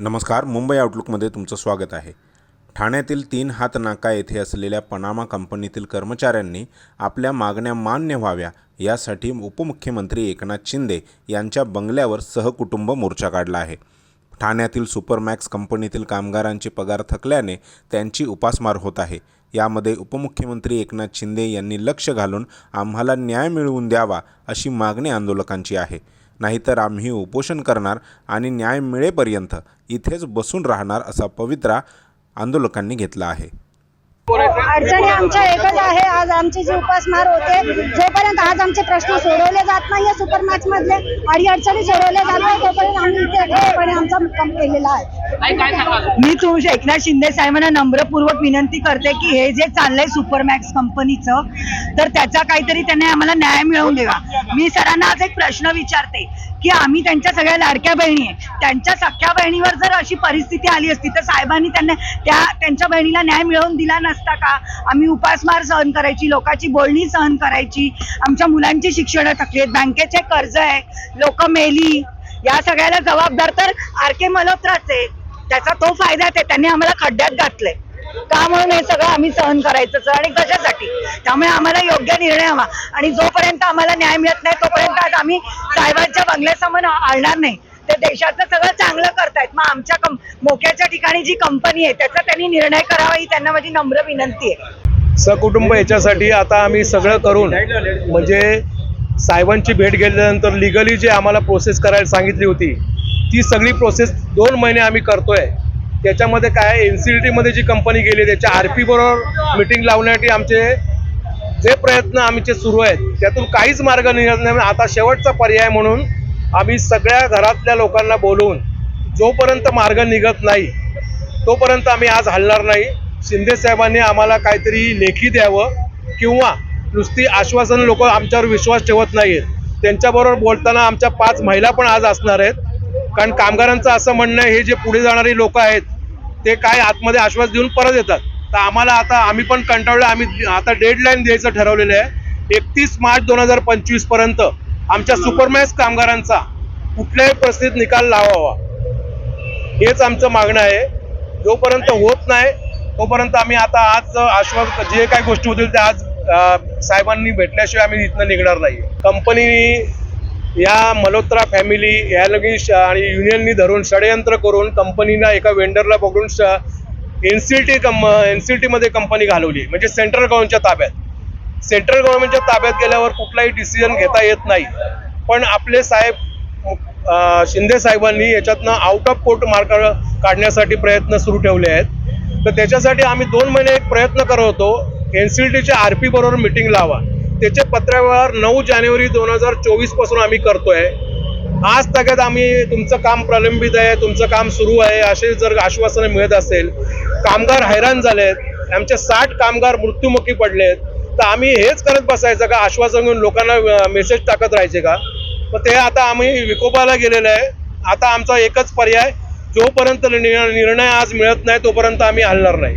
नमस्कार मुंबई आउटलुकमध्ये तुमचं स्वागत आहे. ठाण्यातील तीन हात नाका येथे असलेल्या पनामा कंपनीतील कर्मचाऱ्यांनी आपल्या मागण्या मान्य व्हाव्या यासाठी उपमुख्यमंत्री एकनाथ शिंदे यांच्या बंगल्यावर सहकुटुंब मोर्चा काढला आहे. ठाण्यातील सुपरमॅक्स कंपनीतील कामगारांचे पगार थकल्याने त्यांची उपासमार होत आहे. यामध्ये उपमुख्यमंत्री एकनाथ शिंदे यांनी लक्ष घालून आम्हाला न्याय मिळवून द्यावा अशी मागणी आंदोलकांची आहे. नाहीतर आम्ही उपोषण करणार आणि न्याय मिळेपर्यंत इथेच बसून राहणार असा पवित्रा आंदोलकांनी घेतला आहे. अडचणी आमच्या आमची जी उपासमार होते जोपर्यंत आज आमचे प्रश्न सोडवले जात नाही सुपर मॅच मधले आणि अडचणी सोडवल्या जात नाही तोपर्यंत आम्ही इथे ठामपणे आमचा मुक्काम केलेला आहे. मी तुमच्या एकनाथ शिंदे साहेबांना नम्रपूर्वक विनंती करते की हे जे चाललंय सुपरमॅक्स कंपनीचं तर त्याचा काहीतरी त्यांनी आम्हाला न्याय मिळवून द्यावा. मी सरांना आज एक प्रश्न विचारते की आम्ही त्यांच्या सगळ्या लाडक्या बहिणी आहे. त्यांच्या सख्या बहिणीवर जर अशी परिस्थिती आली असती तर साहेबांनी त्यांना त्या त्यांच्या बहिणीला न्याय मिळवून दिला नसता का? आम्ही उपासमार सहन करायची लोकांची बोलणी सहन करायची आमच्या मुलांची शिक्षणं थकली आहेत बँकेचे कर्ज आहे लोक मेली. या सगळ्याला जबाबदार तर आर के मल्होत्राच आहे. त्याचा तो फायदा आहे. त्यांनी आम्हाला खड्ड्यात घातलंय. का म्हणून हे सगळं आम्ही सहन करायचं आणि कशासाठी? त्यामुळे आम्हाला योग्य निर्णय हवा. आणि जोपर्यंत आम्हाला न्याय मिळत नाही तोपर्यंत आज आम्ही साहेबांच्या बंगल्यासमोर आणणार नाही. ते देशाचं सगळं चांगलं करतायत. मग आमच्या कं- मोक्याच्या ठिकाणी जी कंपनी आहे त्याचा त्यांनी निर्णय करावा ही त्यांना माझी नम्र विनंती आहे. सकुटुंब याच्यासाठी आता आम्ही सगळं करून म्हणजे साहेबांची भेट घेतल्यानंतर लिगली जे आम्हाला प्रोसेस करायला सांगितली होती ती सगळी प्रोसेस दोन महिने आम्ही करतोय. त्याच्यामध्ये काय एन सी ई टीमध्ये जी कंपनी गेली त्याच्या आर पी बरोबर मिटिंग लावण्यासाठी आमचे जे प्रयत्न आमचे सुरू आहेत त्यातून काहीच मार्ग निघत नाही. आता शेवटचा पर्याय म्हणून आम्ही सगळ्या घरातल्या लोकांना बोलवून जोपर्यंत मार्ग निघत नाही तोपर्यंत आम्ही आज हलणार नाही. शिंदे साहेबांनी आम्हाला काहीतरी लेखी द्यावं किंवा नुसती आश्वासन लोक आमच्यावर विश्वास ठेवत नाहीत. त्यांच्याबरोबर बोलताना आमच्या पाच महिला पण आज असणार आहेत. कारण कामगारांचं असं म्हणणं आहे हे जे पुढे जाणारी लोक आहेत ते काय आतमध्ये आश्वास देऊन परत येतात. तर आम्हाला आता आम्ही पण कंटाळलो आम्ही आता डेडलाईन द्यायचं ठरवलेलं आहे. एकतीस मार्च दोन हजार पंचवीसपर्यंत आमच्या सुपरमॅक्स कामगारांचा कुठल्याही परिस्थितीत निकाल लावावा. हेच आमचं मागणं आहे. जोपर्यंत होत नाही तोपर्यंत आम्ही आता आज आश्वास जे काही गोष्टी होतील त्या आज साहेबांनी भेटल्याशिवाय आम्ही इथनं निघणार नाही कंपनी या मल्होत्रा फॅमिली या लगी आणि युनियननी धरून षडयंत्र करून कंपनीला एका वेंडरला पकडून N C T cum N C टीमध्ये कंपनी घालवली. म्हणजे सेंट्रल गव्हर्नमेंटच्या ताब्यात. सेंट्रल गव्हर्नमेंटच्या ताब्यात गेल्यावर कुठलाही डिसिजन घेता येत नाही. पण आपले साहेब शिंदे साहेबांनी याच्यातनं आउट ऑफ कोर्ट मार्क काढण्यासाठी प्रयत्न सुरू ठेवले आहेत. तर त्याच्यासाठी आम्ही दोन महिने एक प्रयत्न करत होतो. एन सी टीच्या आर पी बरोबर मिटिंग लावा. त्याचे पत्रव्यवहार नऊ जानेवारी दोन हजार चोवीसपासून आम्ही करतोय. आज तगत आम्ही तुमचं काम प्रलंबित आहे तुमचं काम सुरू आहे असे जर आश्वासनं मिळत असेल कामगार हैराण झालेत आमचे साठ कामगार मृत्युमुखी पडलेत तर आम्ही हेच करत बसायचं का? आश्वासन घेऊन लोकांना मेसेज टाकत राहायचे का? तर ते आता आम्ही विकोपाला गेलेलं आहे. आता आमचा एकच पर्याय जोपर्यंत निर्णय आज मिळत नाही तोपर्यंत आम्ही हलणार नाही.